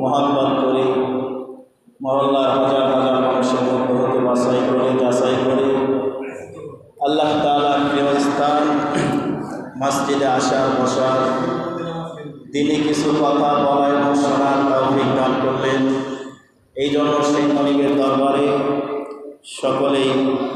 মহাব্বত করে মহল্লার হাজার হাজার মানুষের মধ্য বাছাই করে, যাচাই করে। আল্লাহ তালার প্রিয় স্থান, মসজিদে আসার বসার তিনি কিছু কথা বলার এবং শোনার তৌফিক দান করলেন। এই জন্য সেই মনিবের দরবারে সকলেই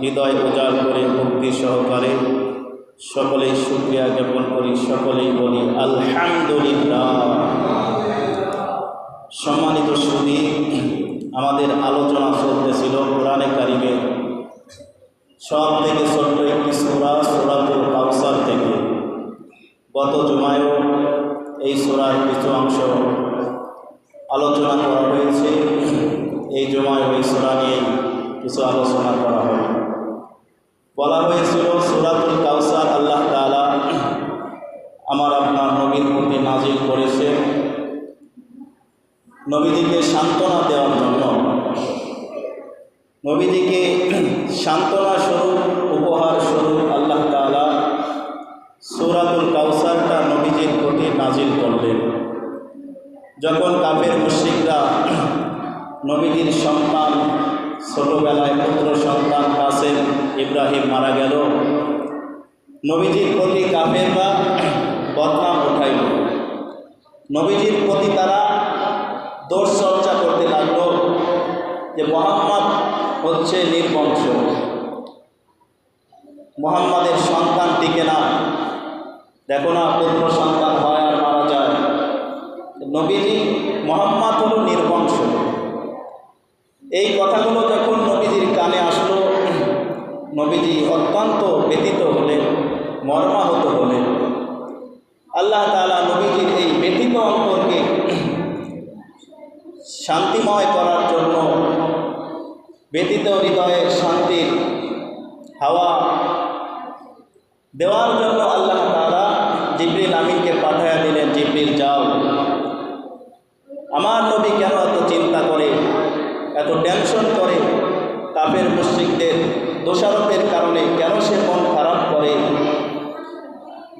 হৃদয় উজাড় করে ভক্তি সহকারে সকলেই শুক্রিয়া জ্ঞাপন করি সকলেই বলি আলহামদুলিল্লাহ সম্মানিত সুদী আমাদের আলোচনা চলতেছিল কোরআনে কারিমে। সব থেকে ছোট্ট একটি সোরা, সোরাতুল কাউসার থেকে। গত জুমায়ও এই সোরার কিছু অংশ আলোচনা করা হয়েছে। এই জমায় এই সোরা নিয়ে কিছু আলোচনা করা হয়। বলা হয়েছিল, সুরাতুল কাউসার আল্লাহ তালা আমার আপনার নবীর প্রতি নাজিল করেছে নবীজিকে সান্ত্বনা দেওয়ার জন্য। নবীজিকে সান্ত্বনা স্বরূপ, উপহার স্বরূপ আল্লাহ তালা সুরাতুল কাউসারটা নবীজির প্রতি নাজিল করলেন। যখন কাফের মুশ্রিকরা নবীজির সন্তান, ছোটবেলায় পুত্র সন্তান কাসেম ইব্রাহিম মারা গেল, নবীজির প্রতি কাফেররা বদনাম উঠাইল। নবীজির প্রতি তারা দোষ চর্চা করতে লাগল যে মোহাম্মদ হচ্ছে নির্বংশ। মোহাম্মদের সন্তান টিকে না। দেখো না পুত্র সন্তান হয় আর মারা যায়। নবীজি মোহাম্মদ হলো নির্বংশ। এই কথাগুলো যখন নবীজির কানে আসলো, নবীজি অত্যন্ত ব্যতীত হলেন, মর্মাহত হলেন আল্লাহ তাআলা নবীজির এই ব্যতীত অন্তরকে শান্তিময় করার জন্য ব্যতীত হৃদয়ে শান্তির হাওয়া দেওয়ার জন্য আল্লাহ তাআলা জিবরিল আমিনকে পাঠাইয়া দিলেন, জিবরিল, যাও। আমার নবী কেন এত চিন্তা করে, এত টেনশন করে? কাফের মুশ্রিকদের দোষারোপের কারণে কেন সে মন খারাপ করে?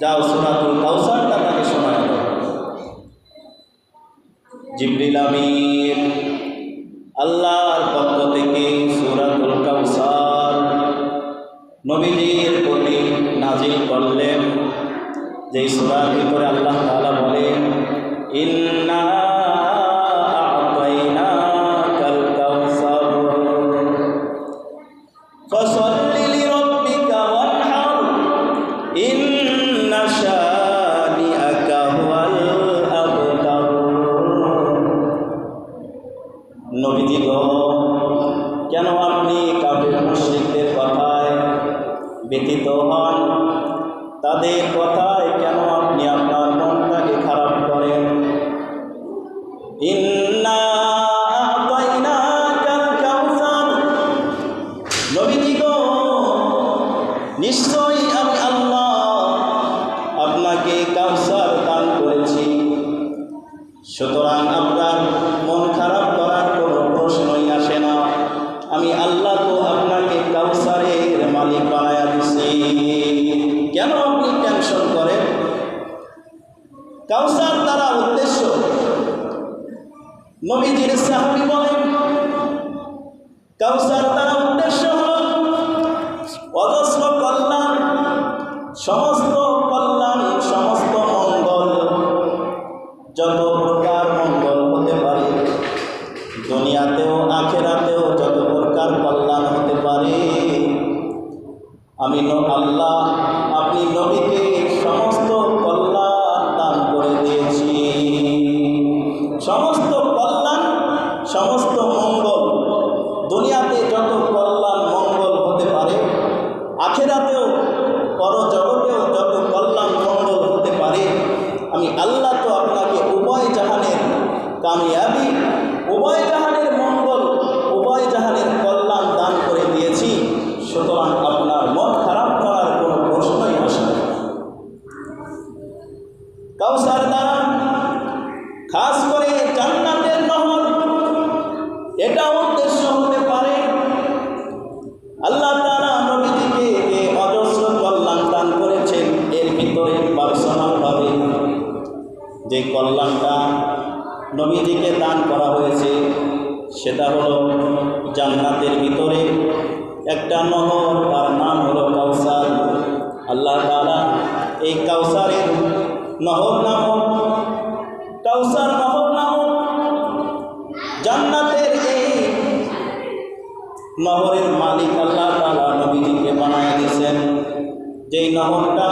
যাও, সুরাতুল কাউসারটা তাকে শোনায় জিবরিল আমিন। যেই করে আল্লাহ তালা বলেন ইন্না আ'তাইনাকাল কাউসার দ্বারা উদ্দেশ্য হল অজস্র কল্যাণ, সমস্ত কল্যাণ, সমস্ত মঙ্গল। যত প্রকার মঙ্গল হতে পারে, দুনিয়াতেও, আখেরাতেও যত প্রকার কল্যাণ হতে পারে, আমি আল্লাহ, আপনি নবীকে সমস্ত কল্যাণ দান করে দিয়েছি। সমস্ত কল্যাণ, সমস্ত মঙ্গল দুনিয়াতে যত কল্যাণ মঙ্গল হতে পারে আখেরাতেও পরজগতেও যত কল্যাণ মঙ্গল হতে পারে আমি আল্লাহ তো আপনাকে উভয় জাহানের কামিয়াবি উভয় জাহানের মঙ্গল উভয় জাহানের কল্যাণ দান করে দিয়েছি সুতরাং আপনার মন খারাপ করার কোনো প্রশ্নই আসে না কাউসার দ্বারা খাস করে জান্নাতের নহর। এটা উদ্দেশ্য হতে পারে। আল্লাহ তাআলা নবীজিকে যে অজস্র কল্যাণ দান করেছেন। এর ভিতরে পার্সোনালভাবে যে কল্যাণটা নবীজিকে দান করা হয়েছে, সেটা হলো জান্নাতের ভিতরে একটা নহর, তার নাম হলো কাউসার। আল্লাহ তাআলা এই কাউসারের নহর নামক কাউসার নহর নামক জান্নাতের এই নহরের মালিক আল্লাহ তাআলা নবীজিকে বানায় দিয়েছেন। যেই নহরটা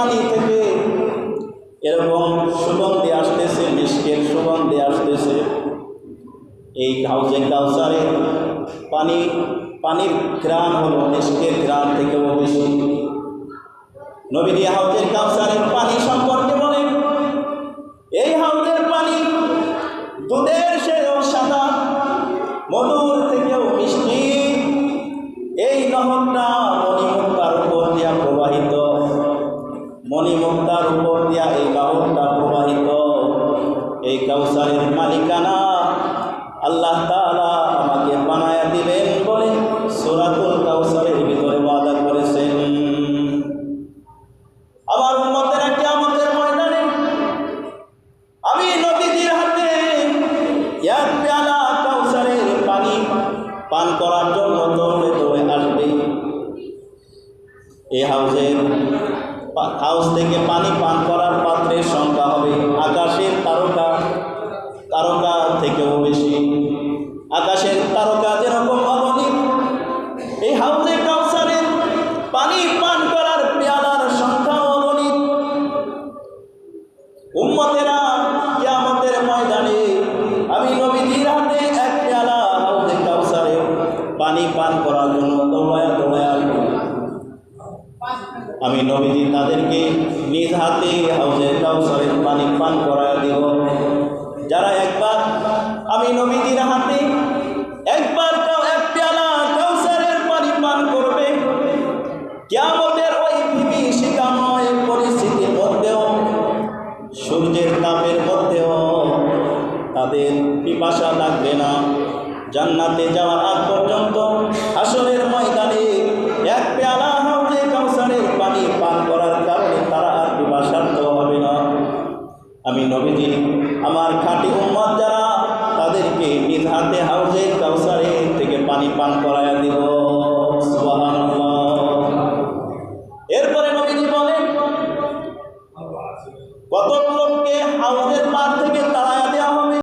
পানি থেকে এরকম সুগন্ধে আসতেছে মিষ্কের সুগন্ধি আসতেছে। এই হাউজে কাউসারে পানি, পানির গ্রাম হলো মিষ্কের ঘ্রাণ থেকেও বেশি। নবীজি হাউজের কাউসারের পানি সম্পর্কে বলেন, এই হাউজের পানি দুধের সেও সাদা, মধুর থেকেও মিষ্টি। এই নহরটা মণিমুক্তার উপর দিয়া প্রবাহিত মণিমুক্তার উপর দিয়া এই নহরটা প্রবাহিত। এই কাউসারের মালিকানা আল্লাহ তাআলা আমাকে বানায়া দিবেন বলে সূরাতুল কাউসারের ভিতরে ওয়াদা করেছেন। আমার উম্মতেরা কিয়ামতের ময়দানে আমি নবীজির হাতে এক পেয়ালা কাউসারের পানি পান করার জন্য দৌড়ে দৌড়ে আসবে। এই হাউসের হাউস থেকে পানি পান করার পাত্রের সংখ্যা হবে আকাশের তারকা তারকা থেকেও বেশি। আকাশের তারকা যেরকম অগণিত এই হাউসে কাউসারের পানি পান করার পেয়ালার সংখ্যা অগণিত উম্মতেরা কিয়ামতের ময়দানে, আমি নবীজির হাতে এক পেয়ালা হাউজে কাউসারে পানি পান করার জন্য দৌড়ায় দৌড়ায় আমি নবীজি তাদেরকে নিজ হাতে হাউজে কাউসারের পানি পান করায় দিব। যারা একবার, আমি নবীজির হাতে একবার এক পেয়ালা কাউসারের পানি পান করবে, কিয়ামতের ওই বিভীষিকাময় পরিস্থিতির মধ্যেও, সূর্যের তাপের মধ্যেও তাদের পিপাসা লাগবে না। জান্নাতে যাওয়ার আগ পর্যন্ত আসরের ময়দানে